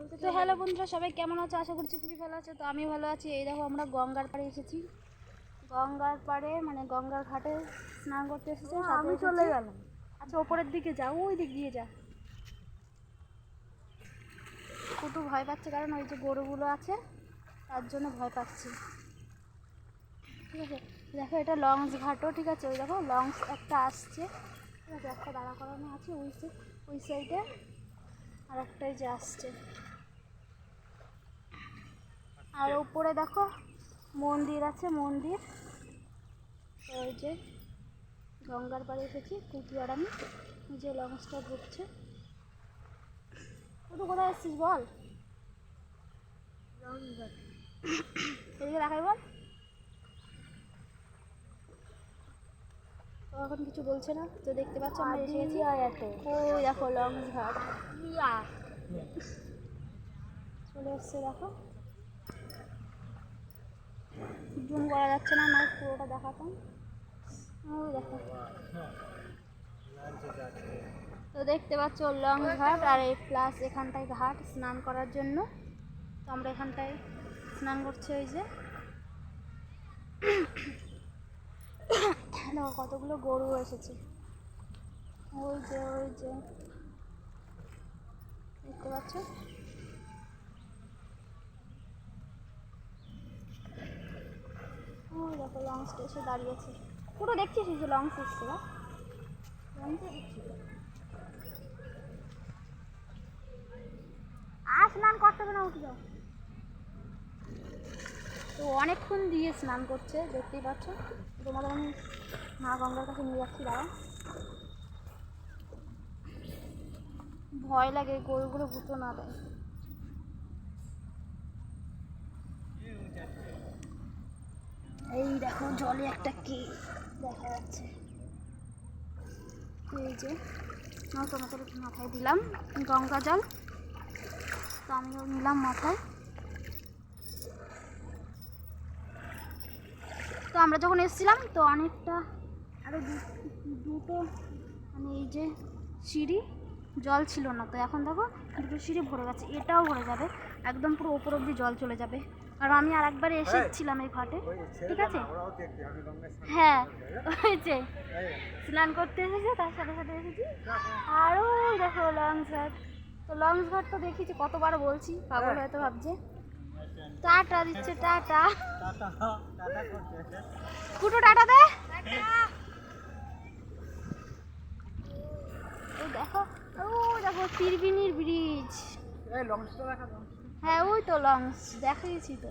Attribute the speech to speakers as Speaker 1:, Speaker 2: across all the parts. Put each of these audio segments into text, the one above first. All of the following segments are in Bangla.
Speaker 1: তো হ্যালো বন্ধুরা সবাই কেমন আছো? আশা করছি খুবই ভালো আছো। তো আমি ভালো আছি। এই দেখো আমরা গঙ্গার পাড়ে এসেছি। গঙ্গার পাড়ে মানে গঙ্গার ঘাটে স্নান করতে এসেছি। আমি চলে গেলাম। আচ্ছা ওপরের দিকে যা ওই দিক দিয়ে যা। কুটু ভয় পাচ্ছে কারণ ওই যে গরুগুলো আছে তার জন্য ভয় পাচ্ছি। ঠিক আছে? দেখো এটা লঞ্চ ঘাটও ঠিক আছে? ওই দেখো লঞ্চ একটা আসছে। ঠিক আছে একটা দাঁড়া করানো আছে ওই ওই সাইডে আর একটাই যে আসছে। আর উপরে দেখো মন্দির আছে মন্দির। ওই যে গঙ্গার পাড়ে এসেছি কুটি আর আমি যে লঞ্চটা ঘুরছে তুই কোথায় এসছিস বল? এদিকে দেখাই বল এখন কিছু বলছে না তো দেখতে পাচ্ছ আমরা এসে গেছি। ওই দেখো লঞ্চ ঘাট চলে এসছে দেখো। জুম করা যাচ্ছে না না পুরোটা দেখাতাম ওই দেখো। তো দেখতে পাচ্ছ লং ঘাট আর এই প্লাস এখানটায় ঘাট স্নান করার জন্য। তো আমরা এখানটায় স্নান করছি ওই যে। দেখো কতগুলো গরু এসেছে। ওই যে ওই যে। দেখতে পাচ্ছ ওই দেখো লঞ্চটা এসে দাঁড়িয়েছে পুরো দেখছিস যে লঞ্চ এসছে লঞ্চে দেখছি আর স্নান করতে হবে না, উঠে যাও। তো অনেকক্ষণ দিয়ে স্নান করছে, দেখতেই পাচ্ছ। তোমাদের আমি মা গঙ্গার কাছে নিয়ে যাচ্ছি দাঁড়া ভয় লাগে, গরুগুলো গুঁতো না দেয়। দেখো, জলে একটা কি দেখা যাচ্ছে। এই যে তোমাদের মাথায় দিলাম গঙ্গা জল। তো আমিও নিলাম মাথায়। তো আমরা যখন এসেছিলাম, তো অনেকটা আরও দুটো মানে এই যে সিঁড়ি জল ছিল না। তো এখন দেখো, দুটো সিঁড়ি ভরে গেছে। এটাও ভরে যাবে। একদম পুরো ওপর অব্দি জল চলে যাবে। কারণ আমি আর একবার এসেছিলাম এই ঘাটে ঠিক আছে? হ্যাঁ ওই যে স্নান করতে এসেছে তার সাথে সাথে এসেছি। আর ওই দেখো লঞ্চ ঘাট। তো লঞ্চ ঘাট তো দেখেছি কতবার বলছি পাগল হয়তো ভাবছে। টাটা দিচ্ছে টাটা। কুটো টাটা দে। এই দেখো ও দেখো তিরবিনির ব্রিজ। হ্যাঁ ওই তো লঞ্চ দেখিয়েছি তো।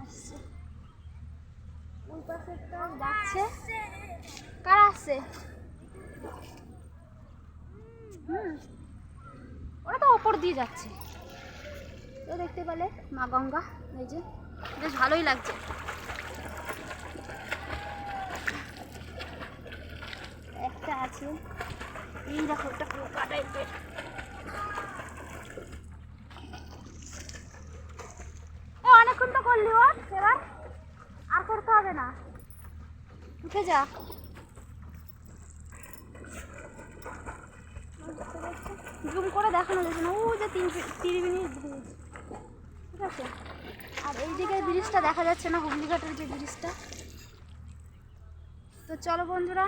Speaker 1: আসছে। ওই পাশে একটা যাচ্ছে। কার আসছে? হুম। ওরা তো ওপর দিয়ে যাচ্ছে। তো দেখতে পেলে মা গঙ্গা, এই যে। বেশ ভালোই লাগছে। একটা আছে। এই দেখো একটা পোকা অনেকক্ষণ করলি ও এবার আর করতে হবে না। উঠে যা। জুম করে দেখানো যাচ্ছে না। ও যে তিন তিরিবিনি ব্রিজ ঠিক আছে? আর এই দিকের ব্রিজটা দেখা যাচ্ছে না, হুগলিঘাটের যে ব্রিজটা। তো চলো বন্ধুরা,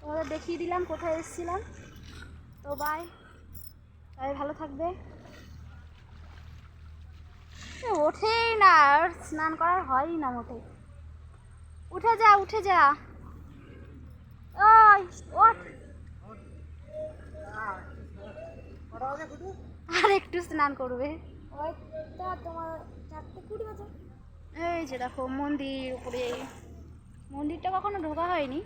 Speaker 1: তোমাদের দেখিয়ে দিলাম, কোথায় এসেছিলাম। তো বাই সবাই ভালো থাকবে। ওঠেই না, আর স্নান করার হয়ই না মোটে উঠে যা উঠে যা। ওই, ওঠ। আর একটু স্নান করবে। এই যে দেখো, মন্দির উপরে। মন্দিরটা কখনো ঢোকা হয়নি।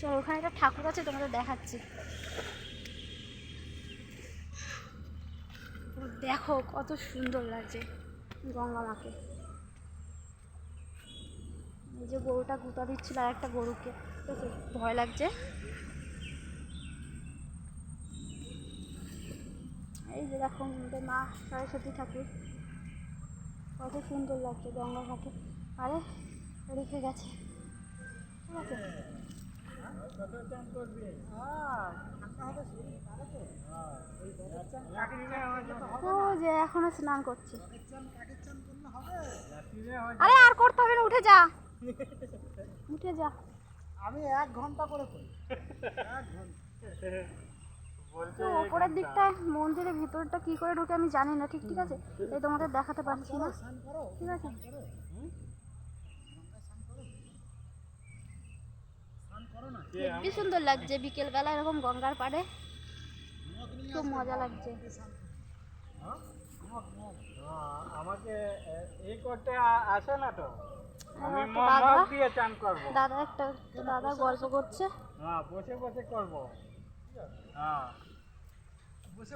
Speaker 1: চলো, ওখানে একটা ঠাকুর আছে, তোমাদের দেখাচ্ছি। দেখো কত সুন্দর লাগছে গঙ্গা মাকে। এই যে গরুটা গুতা দিচ্ছিল আর একটা গরুকে। আছে ভয় লাগছে। এই যে দেখো মা সরস্বতী ঠাকুর। কত সুন্দর লাগছে গঙ্গা ঘাটে আরে রেখে গেছে। ঠিক আছে। যে এখনও স্নান করছে। আরে আর করতে হবে না উঠে যা। উঠে যা।
Speaker 2: আমি এক ঘণ্টা করে করি।
Speaker 1: তো ওপরের দিকটায় মন্দিরের ভিতরটা কি করে ঢুকে আমি জানি না ঠিক ঠিক আছে? এই তোমাদের দেখাতে পারছি না। ঠিক আছে? হেব্বি সুন্দর লাগছে বিকেলবেলা এরকম গঙ্গার পাড়ে। খুব মজা লাগছে।
Speaker 2: আমাকে এই করতে আসে না তো?
Speaker 1: একটা দাদা
Speaker 2: দিয়ে চান করব।
Speaker 1: দাদা একটা দাদা গল্প করছে।
Speaker 2: হ্যাঁ বসে বসে করব। হ্যাঁ।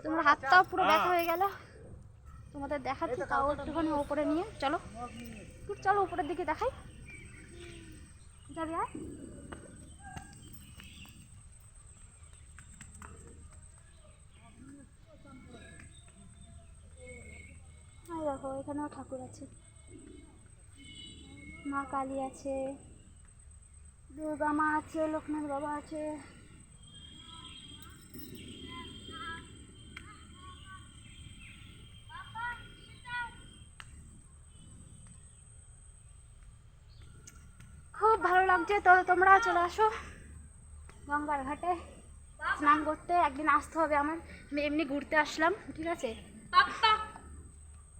Speaker 1: তোমার হাতটাও পুরো ব্যথা হয়ে গেল। তোমাদের দেখাচ্ছি তাও একটুখানি ওপরে নিয়ে চলো। চলো উপরের দিকে দেখাই। যাবি আর এই দেখো এখানেও ঠাকুর আছে। মা কালী আছে, দুর্গা মা আছে, লোকনাথ বাবা আছে। খুব ভালো লাগছে, তো তোমরা চলে আসো গঙ্গার ঘাটে। স্নান করতে একদিন আসতে হবে আমার, আমি এমনি ঘুরতে আসলাম, ঠিক আছে?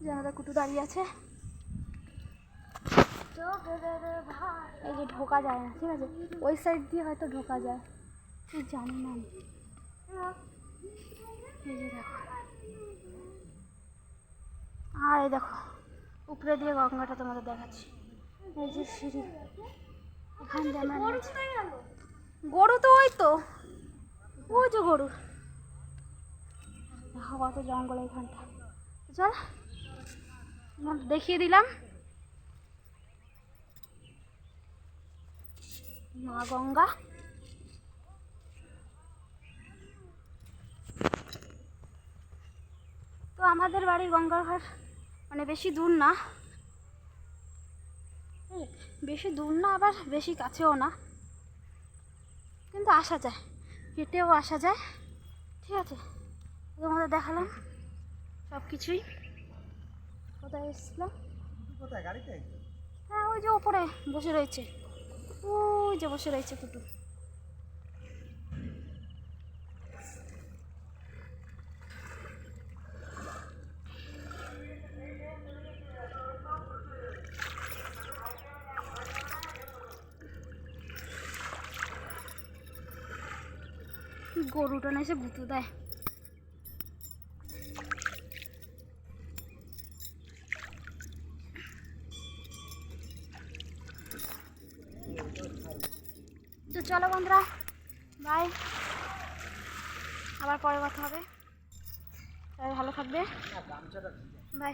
Speaker 1: যে আমাদের কুটু দাঁড়িয়ে আছে। এই যে ঢোকা যায় না ঠিক আছে? ওই সাইড দিয়ে হয়তো ঢোকা যায়। ঠিক জানি না। আমি। এই যে দেখো। আর এই দেখো উপরে দিয়ে গঙ্গাটা তোমাদের দেখাচ্ছি। এই যে সিঁড়ি। এখান দিয়ে গরু তো ওই তো। ওই যে গরু। দেখো কত জঙ্গল এখানটা চল। দেখিয়ে দিলাম। মা গঙ্গা। তো আমাদের গঙ্গার ঘাট মানে বেশি দূর না। বেশি দূর না, আবার বেশি কাছেও না। কিন্তু আসা যায়, হেঁটেও আসা যায়। ঠিক আছে, তোমাদের দেখালাম সব কিছুই কোথায় এসেছিলাম?
Speaker 2: কোথায়? গাড়িতে?
Speaker 1: হ্যাঁ ওই যে ওপরে বসে রয়েছে। ওই যে বসে রয়েছে কুটু গরুটা না এসে গুঁতো দেয়। তো চলো বন্ধুরা বাই আবার পরে কথা হবে। ভালো থাকবে। বাই